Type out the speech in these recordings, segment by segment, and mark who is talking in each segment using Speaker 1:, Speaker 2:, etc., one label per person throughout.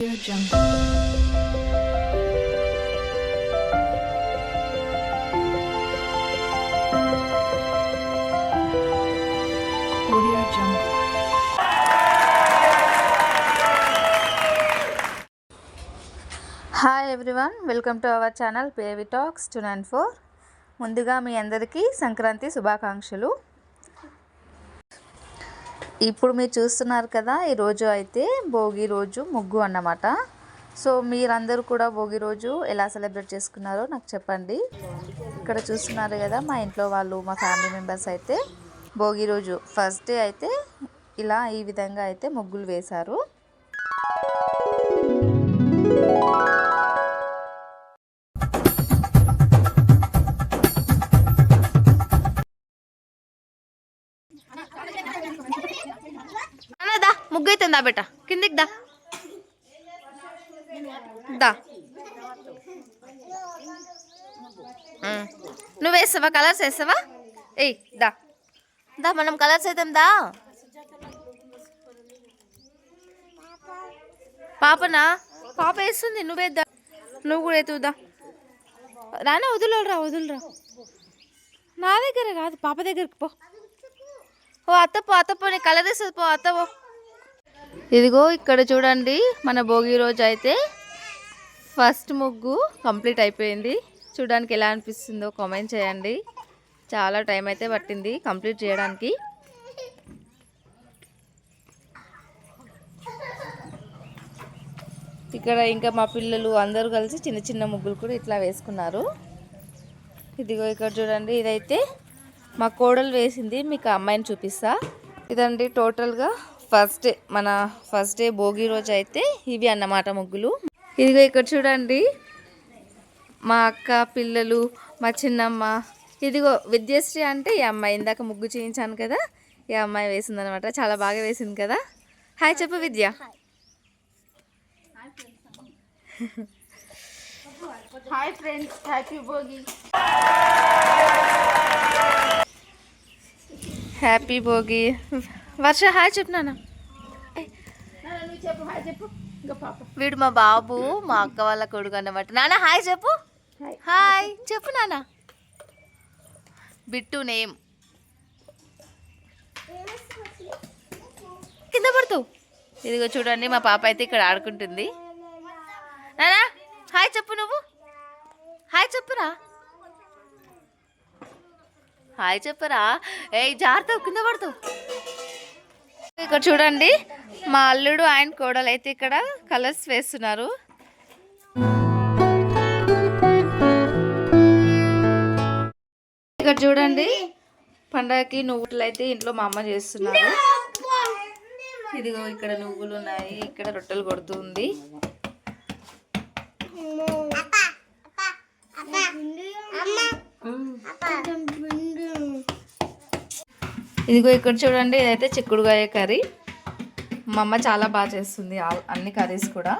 Speaker 1: Hi everyone welcome to our channel Pavi talks two nine four ముందుగా మీ అందరికీ సంక్రాంతి శుభాకాంక్షలు. ఇప్పుడు మీరు చూస్తున్నారు కదా ఈరోజు అయితే భోగి రోజు ముగ్గు అన్నమాట. సో మీరందరూ కూడా భోగి రోజు ఎలా సెలబ్రేట్ చేసుకున్నారో నాకు చెప్పండి. ఇక్కడ చూస్తున్నారు కదా మా ఇంట్లో వాళ్ళు మా ఫ్యామిలీ మెంబర్స్ అయితే భోగి రోజు ఫస్ట్ డే అయితే ఇలా ఈ విధంగా అయితే ముగ్గులు వేశారు.
Speaker 2: అన్న దా ముగ్గు అవుతుంది దా బెట్ట కిందికి దా. దా. నువ్వు వేస్తావా కలర్స్ వేస్తావా ఏయ్ దా. దా మనం కలర్స్ అవుతాం దా. పాపనా? పాప వేస్తుంది నువ్వేద్దా నువ్వు కూడా ఎత్తుదా రానా వదులురా వదులురా నా దగ్గర కాదు పాప దగ్గరికి పో. ఓ అత్తపో పో అత్త నీ కలర్ వేస్తుంది ఇదిగో ఇక్కడ చూడండి మన భోగి రోజు అయితే ఫస్ట్ ముగ్గు కంప్లీట్ అయిపోయింది. చూడడానికి ఎలా అనిపిస్తుందో కామెంట్ చేయండి. చాలా టైం అయితే పట్టింది కంప్లీట్ చేయడానికి. ఇక్కడ ఇంకా మా పిల్లలు అందరూ కలిసి చిన్న చిన్న ముగ్గులు కూడా ఇట్లా వేసుకున్నారు. ఇదిగో ఇక్కడ చూడండి ఇదైతే మా కోడలు వేసింది మీకు ఆ అమ్మాయిని చూపిస్తా. ఇదండి టోటల్గా ఫస్ట్ డే మన ఫస్ట్ డే భోగి రోజు అయితే ఇవి అన్నమాట ముగ్గులు. ఇదిగో ఇక్కడ చూడండి మా అక్క పిల్లలు మా చిన్నమ్మ. ఇదిగో విద్యశ్రీ అంటే ఈ అమ్మాయి ఇందాక ముగ్గు చేయించాను కదా ఈ అమ్మాయి వేసిందనమాట చాలా బాగా వేసింది కదా. హాయ్ చెప్పు Vidya.
Speaker 3: Hi friends happy Bhogi.
Speaker 1: Happy Bhogi Varsha hi చెప్పు నాన్న.
Speaker 3: నువ్వు చెప్పు హాయ్ చెప్పు. ఇంకా పాప.
Speaker 2: వీడు మా బాబు మా అక్క వాళ్ళ కొడుకు అన్నమాట. నాన్న హాయ్ చెప్పు.
Speaker 3: హాయ్.
Speaker 2: హాయ్ చెప్పు నాన్న. బిట్టు నేమ్. కింద పడుతావు ఇదిగో చూడండి మా పాప అయితే ఇక్కడ ఆడుకుంటుంది. నానా హాయ్ చెప్పు నువ్వు. హాయ్ చెప్పురా హాయ్ చెప్పరా. ఏ జారుతావు కింద పడతావు ఇక్కడ చూడండి మా అల్లుడు అండ్ కోడలు అయితే ఇక్కడ కలర్స్ వేస్తున్నారు. ఇక్కడ చూడండి పండగకి నువ్వులు అయితే ఇంట్లో మా అమ్మ చేస్తున్నారు. ఇదిగో ఇక్కడ నువ్వులు ఉన్నాయి ఇక్కడ రొట్టెలు కొడుతుంది. ఇదిగో ఇక్కడ చూడండి ఇదైతే చిక్కుడుగాయ కర్రీ. మా అమ్మ చాలా బాగా చేస్తుంది అన్ని కర్రీస్ కూడా.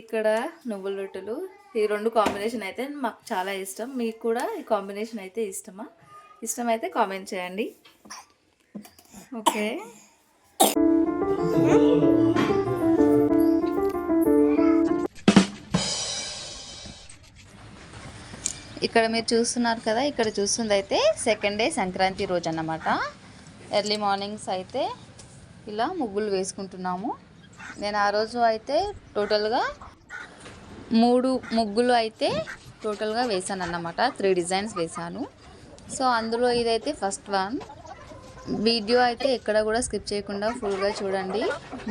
Speaker 2: ఇక్కడ నువ్వుల రొట్టెలు. ఈ రెండు కాంబినేషన్ అయితే మాకు చాలా ఇష్టం. మీకు కూడా ఈ కాంబినేషన్ అయితే ఇష్టమా? ఇష్టమైతే కామెంట్ చేయండి. ఓకే. ఇక్కడ మీరు చూస్తున్నారు కదా ఇక్కడ చూస్తుంది అయితే సెకండ్ డే సంక్రాంతి రోజు అన్నమాట ఎర్లీ మార్నింగ్స్ అయితే ఇలా ముగ్గులు వేసుకుంటున్నాము. నేను ఆ రోజు అయితే టోటల్గా మూడు ముగ్గులు అయితే టోటల్గా వేసాను అన్నమాట త్రీ డిజైన్స్ వేసాను. సో అందులో ఇదైతే ఫస్ట్ వన్ వీడియో అయితే ఎక్కడ కూడా స్కిప్ చేయకుండా ఫుల్గా చూడండి.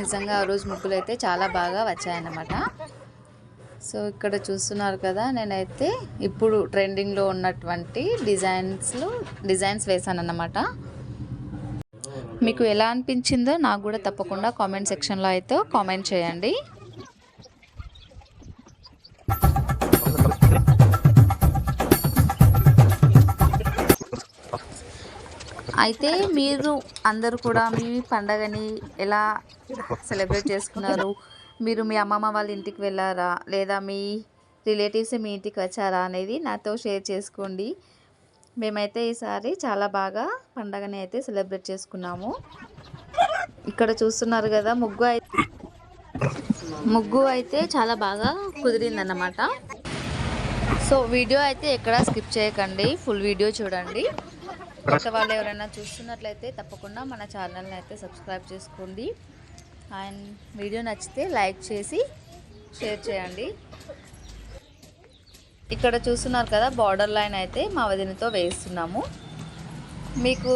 Speaker 2: నిజంగా ఆ రోజు ముగ్గులు అయితే చాలా బాగా వచ్చాయన్నమాట. సో ఇక్కడ చూస్తున్నారు కదా నేనైతే ఇప్పుడు ట్రెండింగ్లో ఉన్నటువంటి డిజైన్స్లో డిజైన్స్ వేసాను అన్నమాట మీకు ఎలా అనిపించిందో నాకు కూడా తప్పకుండా కామెంట్ సెక్షన్లో అయితే కామెంట్ చేయండి. అయితే మీరు అందరూ కూడా మీ పండగని ఎలా సెలబ్రేట్ చేసుకున్నారు? మీరు మీ అమ్మమ్మ వాళ్ళ ఇంటికి వెళ్ళారా? లేదా మీ రిలేటివ్స్ మీ ఇంటికి వచ్చారా అనేది నాతో షేర్ చేసుకోండి. మేమైతే ఈసారి చాలా బాగా పండగని అయితే సెలబ్రేట్ చేసుకున్నాము. ఇక్కడ చూస్తున్నారు కదా ముగ్గు అయితే ముగ్గు అయితే చాలా బాగా కుదిరిందన్నమాట. సో వీడియో అయితే ఎక్కడ స్కిప్ చేయకండి ఫుల్ వీడియో చూడండి. కొత్త వాళ్ళు ఎవరైనా చూస్తున్నట్లయితే తప్పకుండా మన ఛానల్ని అయితే సబ్స్క్రైబ్ చేసుకోండి. అండ్ వీడియో నచ్చితే లైక్ చేసి షేర్ చేయండి. ఇక్కడ చూస్తున్నారు కదా బార్డర్ లైన్ అయితే మా వదినతో వేస్తున్నాము. మీకు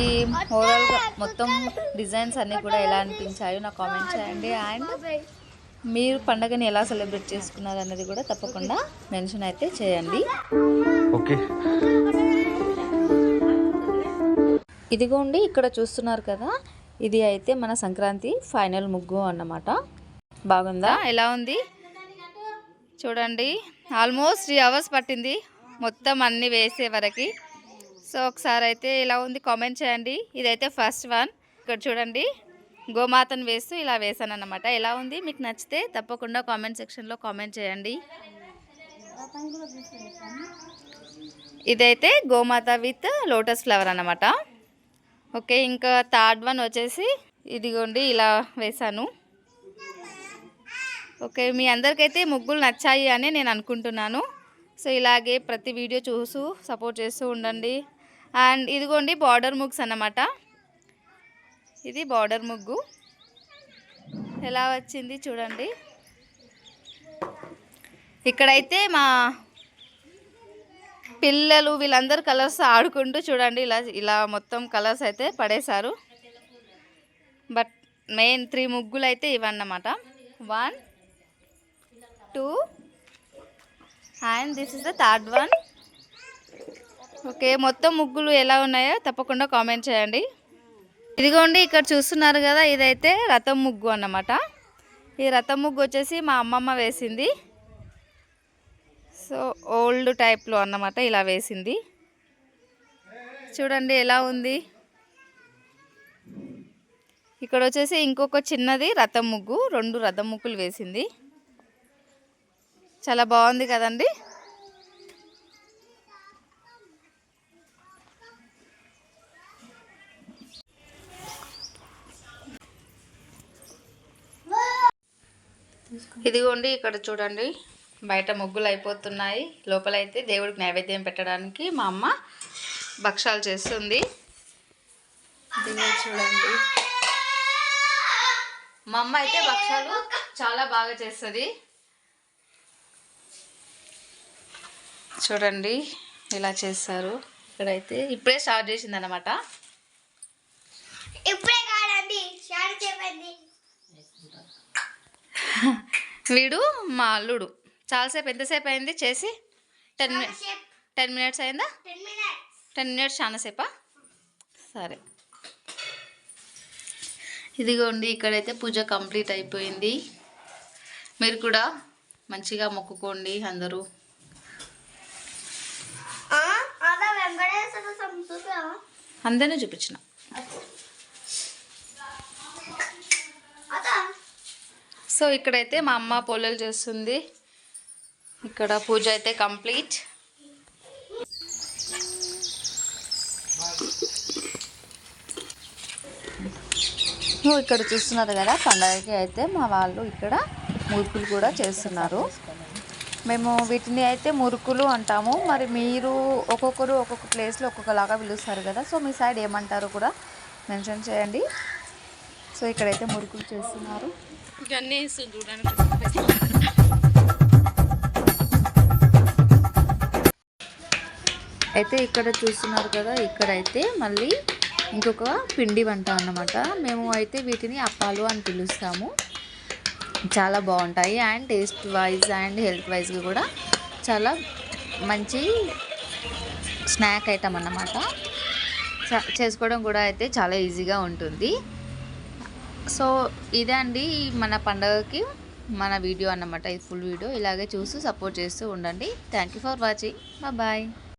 Speaker 2: ఈ ఓవరాల్గా మొత్తం డిజైన్స్ అన్నీ కూడా ఎలా అనిపించాయో నాకు కామెంట్ చేయండి. అండ్ మీరు పండగని ఎలా సెలబ్రేట్ చేసుకున్నారు అనేది కూడా తప్పకుండా మెన్షన్ అయితే చేయండి.
Speaker 4: ఓకే.
Speaker 2: ఇదిగోండి ఇక్కడ చూస్తున్నారు కదా ఇది అయితే మన సంక్రాంతి ఫైనల్ ముగ్గు అన్నమాట. బాగుందా? ఎలా ఉంది? చూడండి ఆల్మోస్ట్ త్రీ అవర్స్ పట్టింది. మొత్తం అన్నీ వేసే వరకు. సో ఒకసారి అయితే ఇలా ఉంది కామెంట్ చేయండి. ఇదైతే ఫస్ట్ వన్. ఇక్కడ చూడండి గోమాతను వేస్తూ ఇలా వేసాను అనమాట ఎలా ఉంది? మీకు నచ్చితే తప్పకుండా కామెంట్ సెక్షన్లో కామెంట్ చేయండి. ఇదైతే గోమాత విత్ లోటస్ ఫ్లవర్ అన్నమాట. ఓకే ఇంకా థర్డ్ వన్ వచ్చేసి ఇదిగోండి ఇలా వేసాను ఓకే మీ అందరికైతే ముగ్గులు నచ్చాయి అని నేను అనుకుంటున్నాను. సో ఇలాగే ప్రతి వీడియో చూస్తూ సపోర్ట్ చేస్తూ ఉండండి. అండ్ ఇదిగోండి బార్డర్ ముగ్స్ అన్నమాట. ఇది బార్డర్ ముగ్గు. ఎలా వచ్చింది చూడండి. ఇక్కడైతే మా పిల్లలు వీళ్ళందరూ కలర్స్ ఆడుకుంటూ చూడండి. ఇలా ఇలా మొత్తం కలర్స్ అయితే పడేశారు. బట్ మెయిన్ త్రీ ముగ్గులు అయితే ఇవన్నమాట. One two and this is the third one. Okay మొత్తం ముగ్గులు ఎలా ఉన్నాయో తప్పకుండా కామెంట్ చేయండి. ఇదిగోండి ఇక్కడ చూస్తున్నారు కదా ఇదైతే రథం ముగ్గు అన్నమాట. ఈ రథం ముగ్గు వచ్చేసి మా అమ్మమ్మ వేసింది. సో ఓల్డ్ టైప్లో అన్నమాట ఇలా వేసింది. చూడండి ఎలా ఉంది. ఇక్కడ వచ్చేసి ఇంకొక చిన్నది రథం ముగ్గు రెండు రథం ముగ్గులు వేసింది. చాలా బాగుంది కదండి. ఇదిగోండి ఇక్కడ చూడండి. బయట ముగ్గులు అయిపోతున్నాయి. లోపలైతే దేవుడికి నైవేద్యం పెట్టడానికి మా అమ్మ భక్షాలు చేస్తుంది. చూడండి. మా అమ్మ అయితే భక్షాలు చాలా బాగా చేస్తుంది. చూడండి ఇలా చేస్తారు. ఇక్కడైతే ఇప్పుడే స్టార్ట్ చేసింది అనమాట వీడు మా అల్లుడు. చాలాసేపు ఎంతసేపు అయింది చేసి? టెన్ టెన్ మినిట్స్ అయిందా?
Speaker 5: Ten minutes.
Speaker 2: చాలాసేపా సరే. ఇదిగోండి ఇక్కడైతే పూజ కంప్లీట్ అయిపోయింది. మీరు కూడా మంచిగా మొక్కుకోండి అందరూ. అందరినీ చూపించిన. సో ఇక్కడైతే మా అమ్మ పొల్లలు చేస్తుంది. ఇక్కడ పూజ అయితే కంప్లీట్. సో ఇక్కడ చూస్తున్నారు కదా పండగకి అయితే మా వాళ్ళు ఇక్కడ మురుకులు కూడా చేస్తున్నారు. మేము వీటిని అయితే మురుకులు అంటాము. మరి మీరు ఒక్కొక్కరు ఒక్కొక్క ప్లేస్లో ఒక్కొక్కలాగా పిలుస్తారు కదా సో మీ సైడ్ ఏమంటారు కూడా మెన్షన్ చేయండి. సో ఇక్కడైతే మురుకులు చేస్తున్నారు. చూడండి అయితే ఇక్కడ చూస్తున్నారు కదా ఇక్కడైతే మళ్ళీ ఇంకొక పిండి వంట అన్నమాట. మేము అయితే వీటిని అప్పాలు అని పిలుస్తాము. చాలా బాగుంటాయి and taste wise and health వైజ్గా కూడా చాలా మంచి స్నాక్ ఐటమ్ అన్నమాట. చ- చేసుకోవడం కూడా అయితే చాలా ఈజీగా ఉంటుంది. సో ఇదే అండి మన పండగకి మన వీడియో అన్నమాట. ఈ ఫుల్ వీడియో ఇలాగే చూస్తూ సపోర్ట్ చేస్తూ ఉండండి. Thank you for watching. Bye